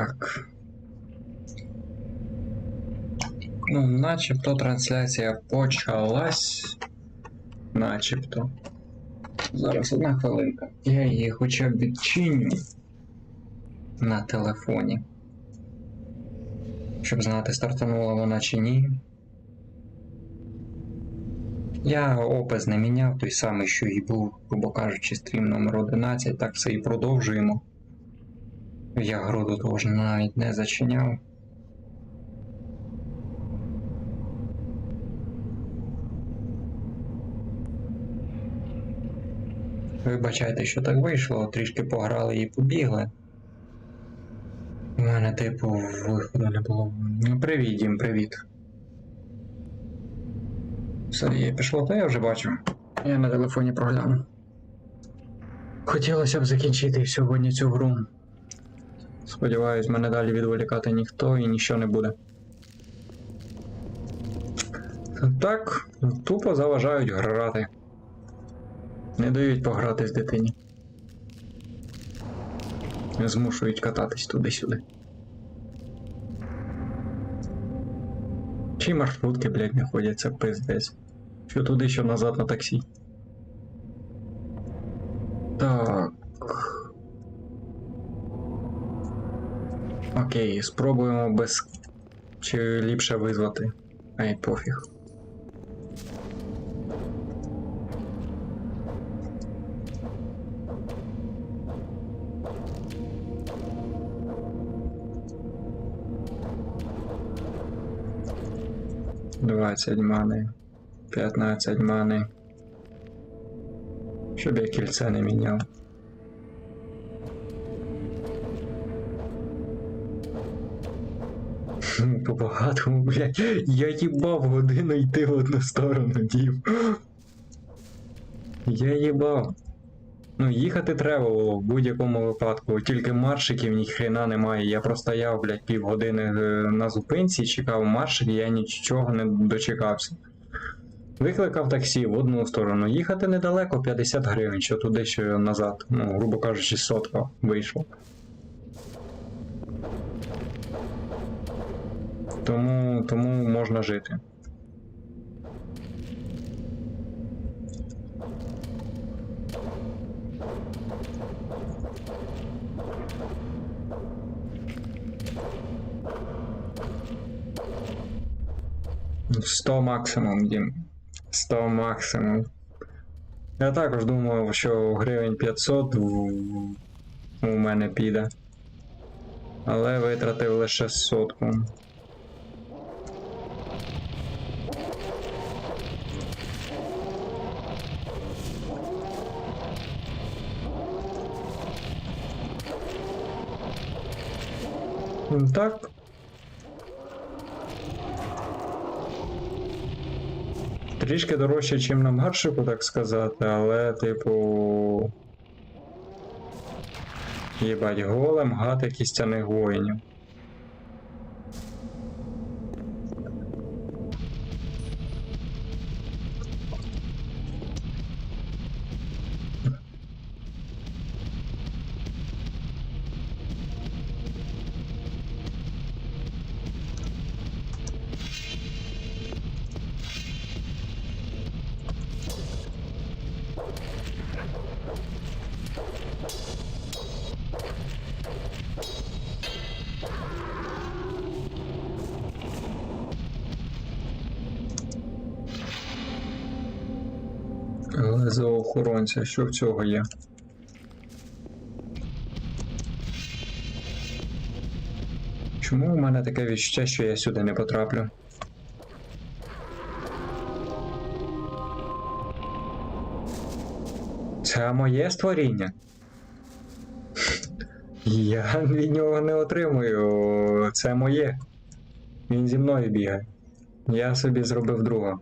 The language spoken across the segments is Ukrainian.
Так. Ну, начебто трансляція почалась. Начебто. Зараз одна хвилинка. Я її хоча б відчиню на телефоні. Щоб знати, стартанула вона чи ні. Я опис не міняв, той самий, що і був, грубо кажучи, стрім номер 11, так все і продовжуємо. Я груду теж навіть не зачиняв. Вибачайте, що так вийшло, трішки пограли і побігли. У мене, типу, виходу не було. Ну, привіт, Дім, привіт. Все, є пішло, то я вже бачу. Я на телефоні прогляну. Хотілося б закінчити сьогодні цю гру. Сподіваюсь, мене далі відволікати ніхто і ніщо не буде. Так, тупо заважають грати. Не дають пограти з дитині. Змушують кататись туди-сюди. Чи маршрутки, блядь, не ходять, це пиздець. Що туди, що назад на таксі. Так. Окей, спробуємо без. Чи ліпше визвати. Ай, пофіг. Двадцять мани. 15 мани. Щоб я кільце не міняв. Хм, По багатому, блядь. Я їбав годину йти в одну сторону, дів. Я їбав. Ну, їхати треба в будь-якому випадку, тільки маршиків ніхрена немає. Я простояв, блядь, півгодини е, на зупинці, чекав маршик, я нічого не дочекався. Викликав таксі в одну сторону. Їхати недалеко 50 гривень, що туди, що назад. Ну, грубо кажучи, сотка вийшло. Тому, тому можна жити. Сто максимум, Дім. 100 максимум. Я також думав, що гривень 500 у мене піде. Але витратив лише сотку. Так. Трішки дорожче, ніж на маршику, так сказати, але, типу. Єбать, голем гати кістяних воїнів. За що в цього є? Чому у мене таке відчуття, що я сюди не потраплю? Це моє створіння. Я від нього не отримую. Це моє. Він зі мною бігає. Я собі зробив друга.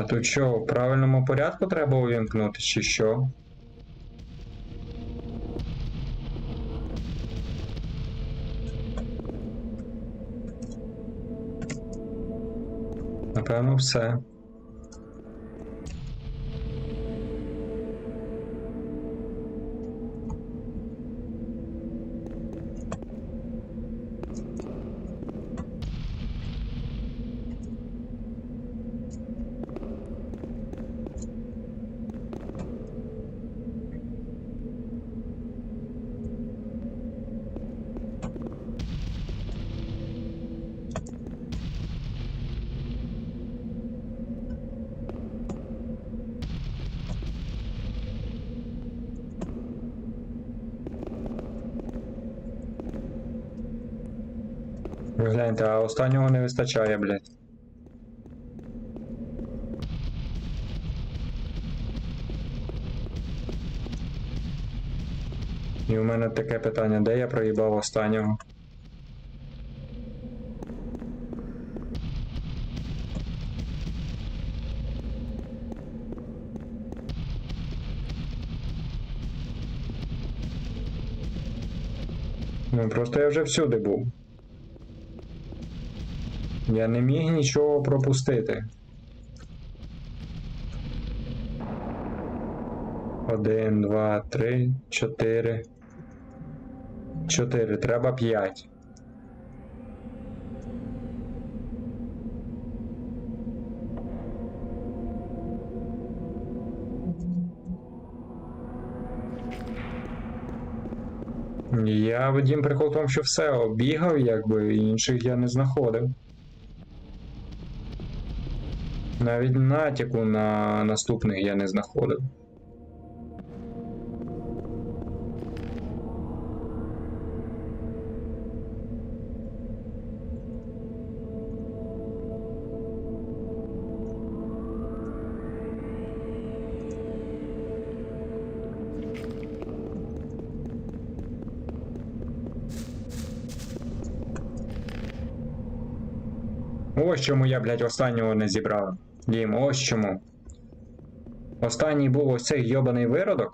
А тут що, в правильному порядку треба увімкнути, чи що? Напевно, все. А останнього не вистачає, блядь. І у мене таке питання, де я проїбав останнього? Ну просто я вже всюди був. Я не міг нічого пропустити. Один, два, три, чотири. Чотири. Треба п'ять. Я Вадім, прикол в тому, що все обігав, якби, інших я не знаходив. Навіть натяку на наступних я не знаходив. Ось чому я, блядь, останнього не зібрав. Дім, ось чому. Останній був ось цей йобаний виродок.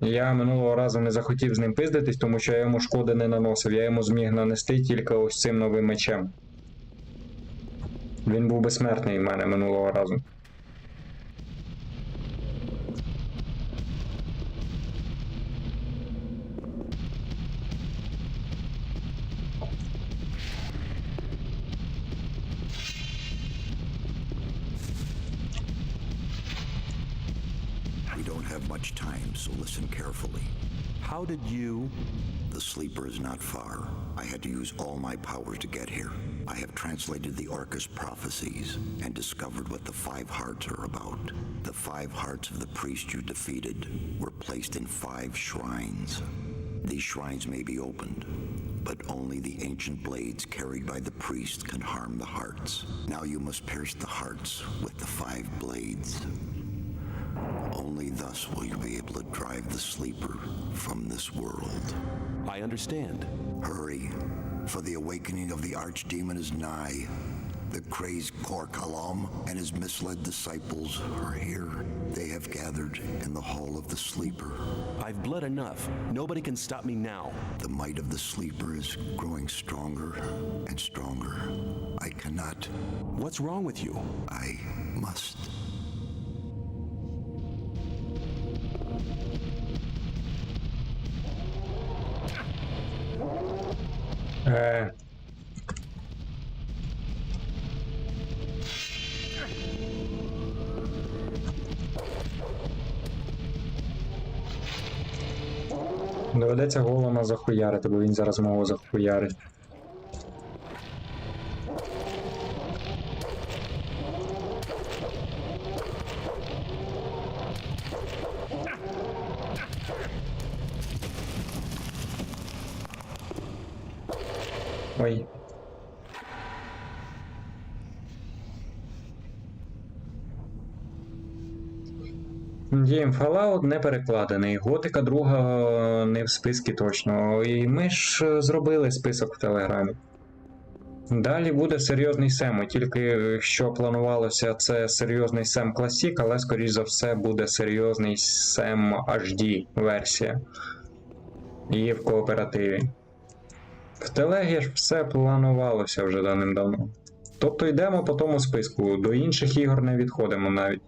Я минулого разу не захотів з ним пиздитись, тому що я йому шкоди не наносив. Я йому зміг нанести тільки ось цим новим мечем. Він був безсмертний в мене минулого разу. Much time, so listen carefully. How did you? The sleeper is not far. I had to use all my powers to get here. I have translated the Orcus prophecies and discovered what the five hearts are about. The five hearts of the priest you defeated were placed in five shrines. These shrines may be opened, but only the ancient blades carried by the priest can harm the hearts. Now you must pierce the hearts with the five blades. Only thus will you be able to drive the sleeper from this world. I understand. Hurry, for the awakening of the archdemon is nigh. The crazed Kor Kalam and his misled disciples are here. They have gathered in the hall of the sleeper. I've bled enough. Nobody can stop me now. The might of the sleeper is growing stronger and stronger. I cannot. What's wrong with you? I must. Е. Доведеться голома захуярити, бо він зараз мого захуярить. Ой. Дім, Fallout не перекладений, Готика друга е, не в списку точно. І ми ж е, зробили список в Телеграмі. Далі буде серйозний сем, тільки е, що планувалося, це серйозний сем Classic, але скоріш за все буде серйозний сем HD версія. І в кооперативі. В телегі ж все планувалося вже давним-давно. Тобто йдемо по тому списку, до інших ігор не відходимо навіть.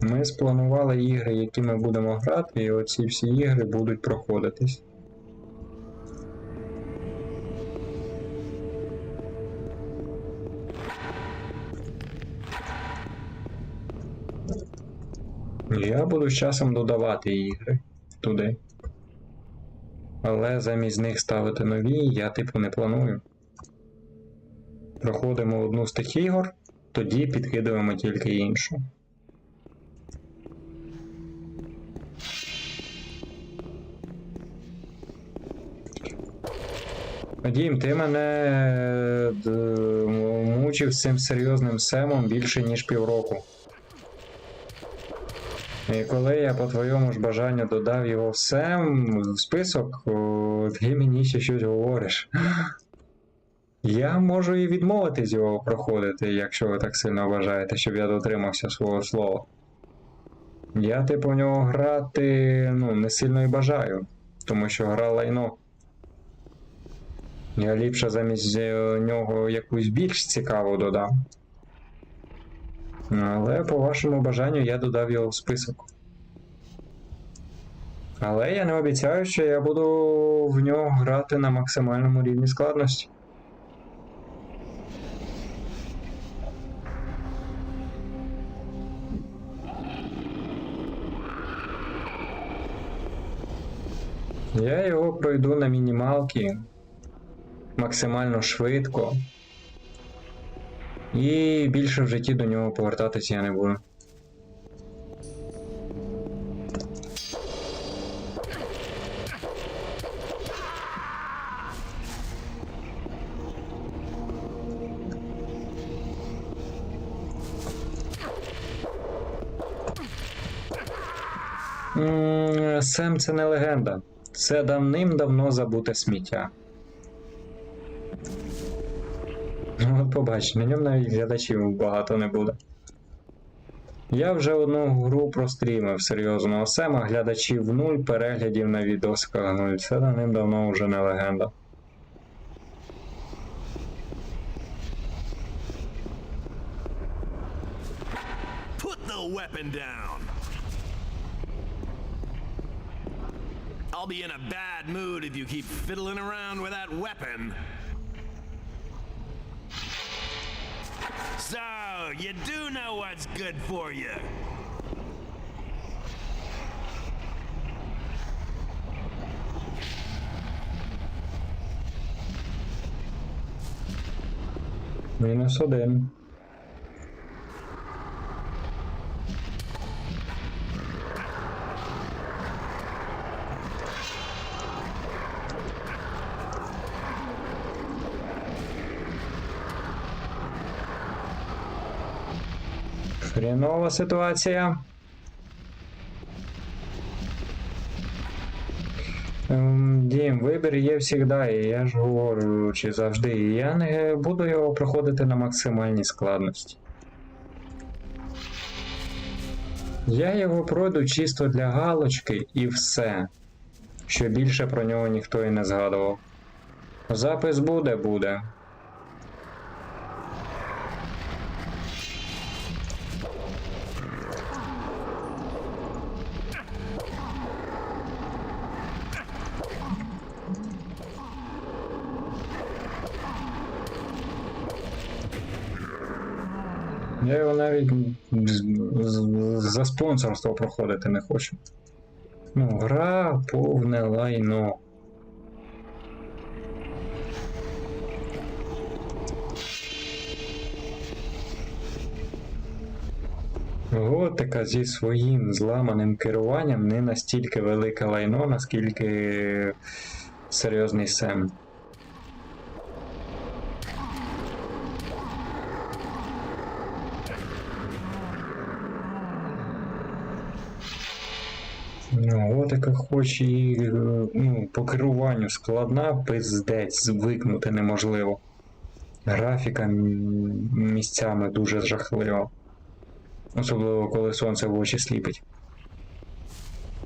Ми спланували ігри, які ми будемо грати, і оці всі ігри будуть проходитись. Буду з часом додавати ігри туди. Але замість них ставити нові я типу не планую. Проходимо одну з тих ігор, тоді підкидуємо тільки іншу. Дім, ти мене е, мучив з цим серйозним семом більше ніж півроку. І коли я по твоєму ж бажанню додав його в сем в список, ти мені ще щось говориш. Я можу і відмовитись його проходити, якщо ви так сильно бажаєте, щоб я дотримався свого слова. Я, типу, в нього грати ну, не сильно і бажаю, тому що гра лайно. Я ліпше замість е, нього якусь більш цікаву додам. Але по вашому бажанню я додав його в список. Але я не обіцяю, що я буду в нього грати на максимальному рівні складності. Я його пройду на мінімалки максимально швидко. І більше в житті до нього повертатися я не буду. Сем це не легенда. Це давним-давно забуте сміття. Ну, побач, на ньому навіть глядачів багато не буде. Я вже одну гру прострімив серйозно Сема, глядачів нуль, переглядів на відосиках нуль. Це давним-давно вже не легенда. Put the weapon down. I'll be in a bad mood if you keep fiddling around with that weapon. So, you do know what's good for you. Minus 1. Хренова ситуація. Ем, Дім, вибір є завжди, і я ж говорю, чи завжди. І я не буду його проходити на максимальній складності. Я його пройду чисто для галочки і все. Що більше про нього ніхто і не згадував. Запис буде, буде. Навіть за спонсорство проходити не хочу. Ну, гра повне лайно. Готика зі своїм зламаним керуванням не настільки велике лайно, наскільки серйозний сем. Ну, готика хоч і е, ну, по керуванню складна, пиздець, звикнути неможливо. Графіка місцями дуже жахлива. Особливо коли сонце в очі сліпить.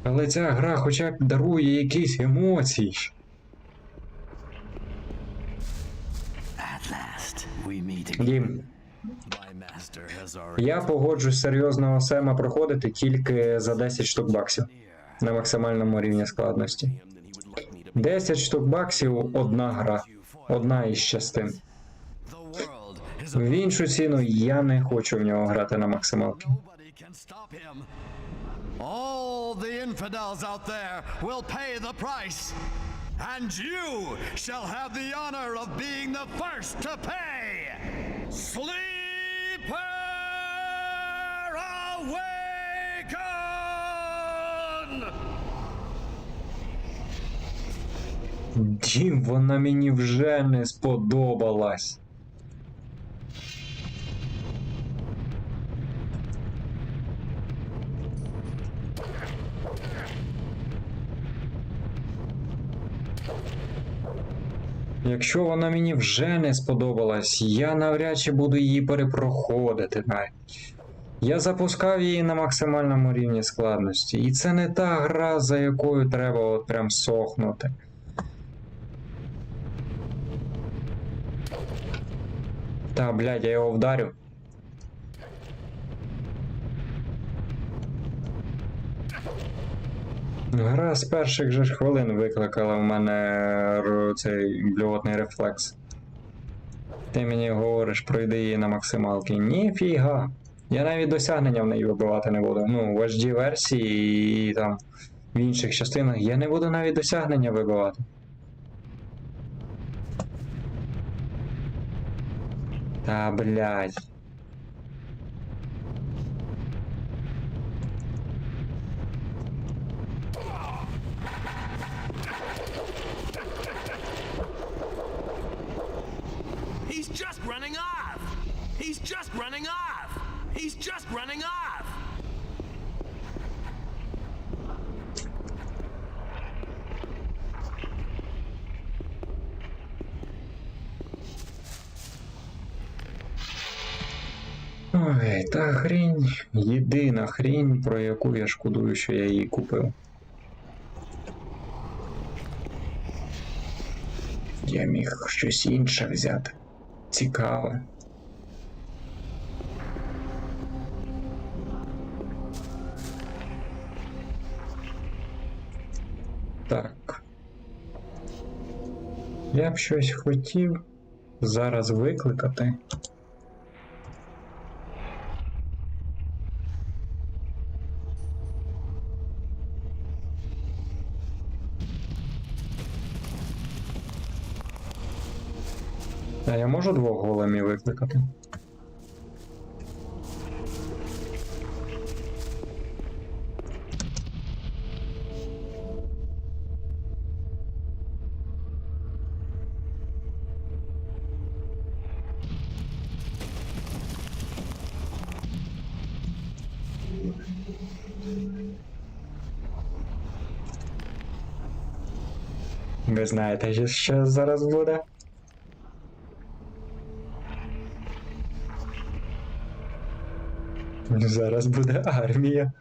Але ця гра хоча б дарує якісь емоції. Дім, я погоджусь серйозного сема проходити тільки за 10 штук баксів на максимальному рівні складності. him, then he would like me to 10 штук баксів одна гра, одна із частин. В іншу ціну я не хочу в нього грати на максималки. All the infidels out there will pay the price. And you shall have the honor of being the first to pay. Sleeper awaken! Дім, вона мені вже не сподобалась. Якщо вона мені вже не сподобалась, я навряд чи буду її перепроходити. Я запускав її на максимальному рівні складності, і це не та гра, за якою треба от прям сохнути. Та, блядь, я його вдарю. Гра з перших же ж хвилин викликала в мене цей блювотний рефлекс. Ти мені говориш, пройди її на максималки. Ніфіга. Я навіть досягнення в неї вибивати не буду. Ну, в HD версії і там в інших частинах я не буду навіть досягнення вибивати. Та блядь. He's just running off! He's just running off! He's just running off! Та хрінь, єдина хрінь, про яку я шкодую, що я її купив. Я міг щось інше взяти. Цікаве. Так. Я б щось хотів зараз викликати. Можу двох големів викликати? Ви знаєте, що зараз буде? Зараз буде армія.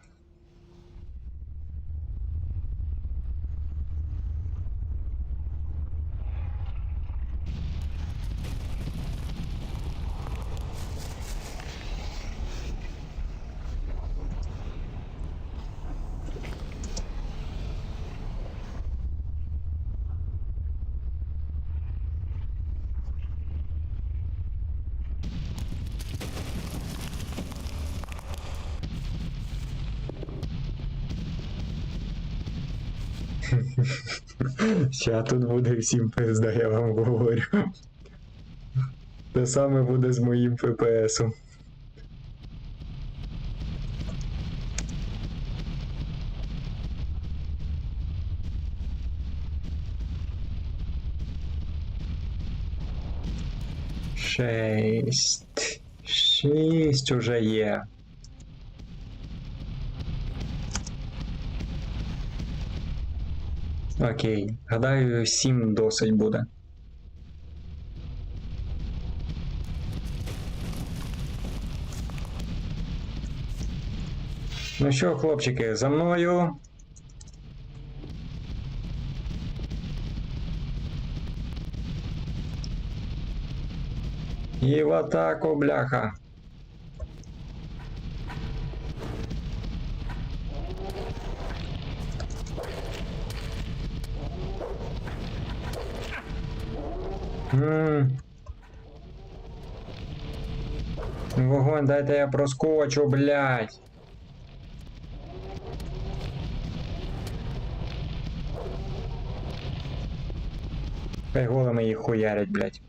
Ща тут буде всім пизда, я вам говорю. Те саме буде з моїм ФПСом. Шесть. Шість уже є. Окей, гадаю, сім досить буде. Ну що, хлопчики, за мною. І в атаку, бляха. Вогонь, дайте я проскочу, блядь. Хай голими їх хуярять, блядь.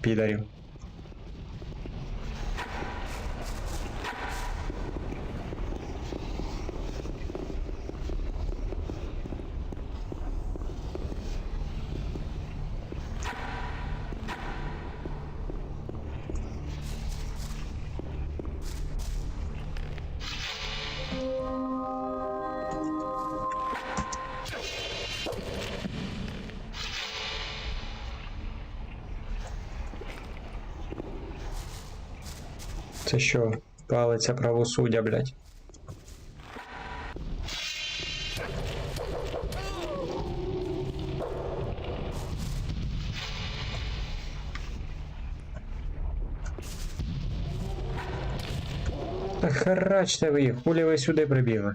Підарів. Це що? Палиця правосуддя, блядь. Та харачте ви їх, хулі ви сюди прибігли.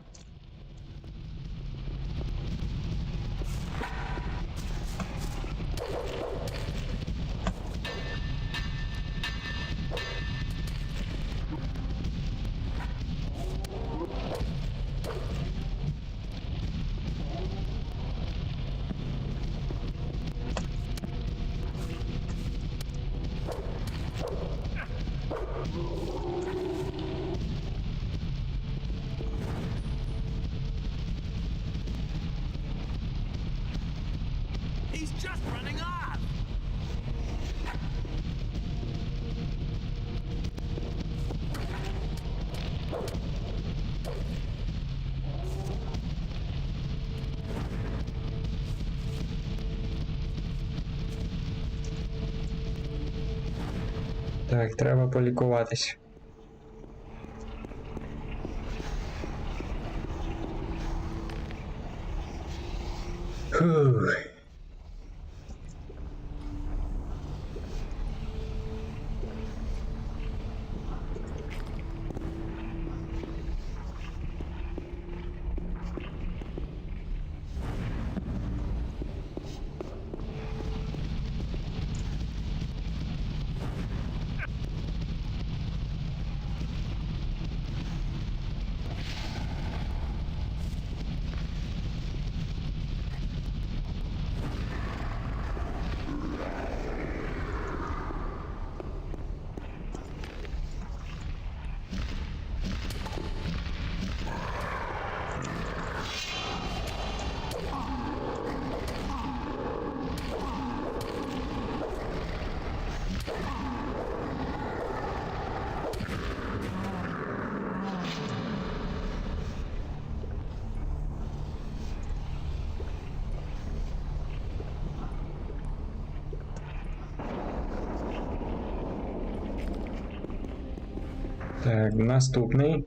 He's just running off! Так, треба полікуватись. Так, наступний.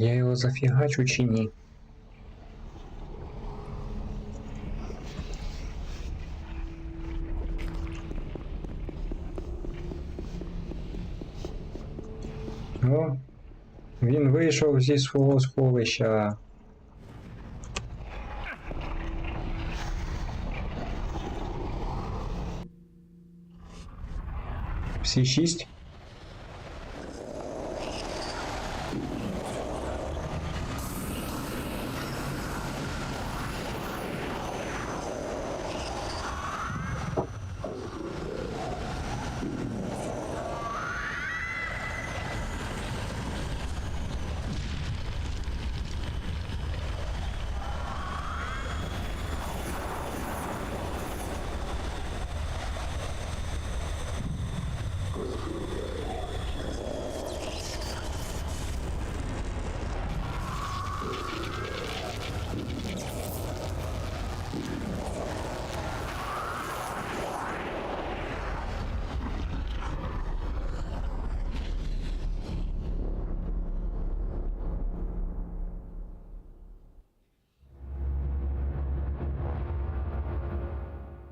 Я його зафігачу чи ні? О, він вийшов зі свого сховища. Всі шість?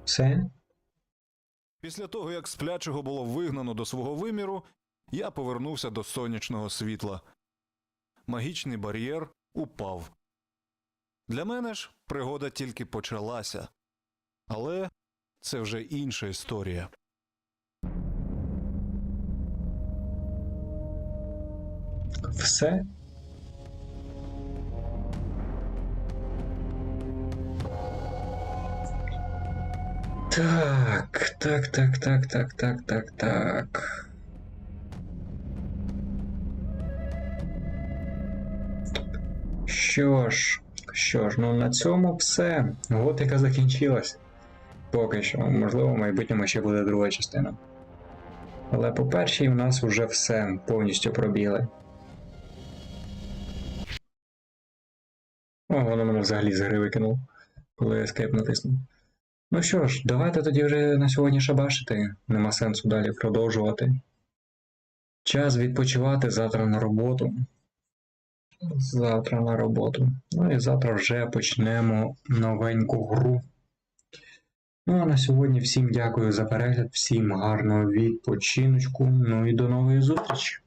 Все? Після того, як сплячого було вигнано до свого виміру, я повернувся до сонячного світла. Магічний бар'єр упав. Для мене ж пригода тільки почалася. Але це вже інша історія. Все? Так, так, так, так, так, так, так, так. Що ж, що ж, ну на цьому все. Готика закінчилась. Поки що, можливо, в майбутньому ще буде друга частина. Але по першій в нас вже все повністю пробіли. О, воно мене взагалі з гри викинув, коли ескейп натиснув. Ну що ж, давайте тоді вже на сьогодні шабашити. Нема сенсу далі продовжувати. Час відпочивати завтра на роботу. Завтра на роботу. Ну і завтра вже почнемо новеньку гру. Ну а на сьогодні всім дякую за перегляд, всім гарного відпочиночку. Ну і до нової зустрічі!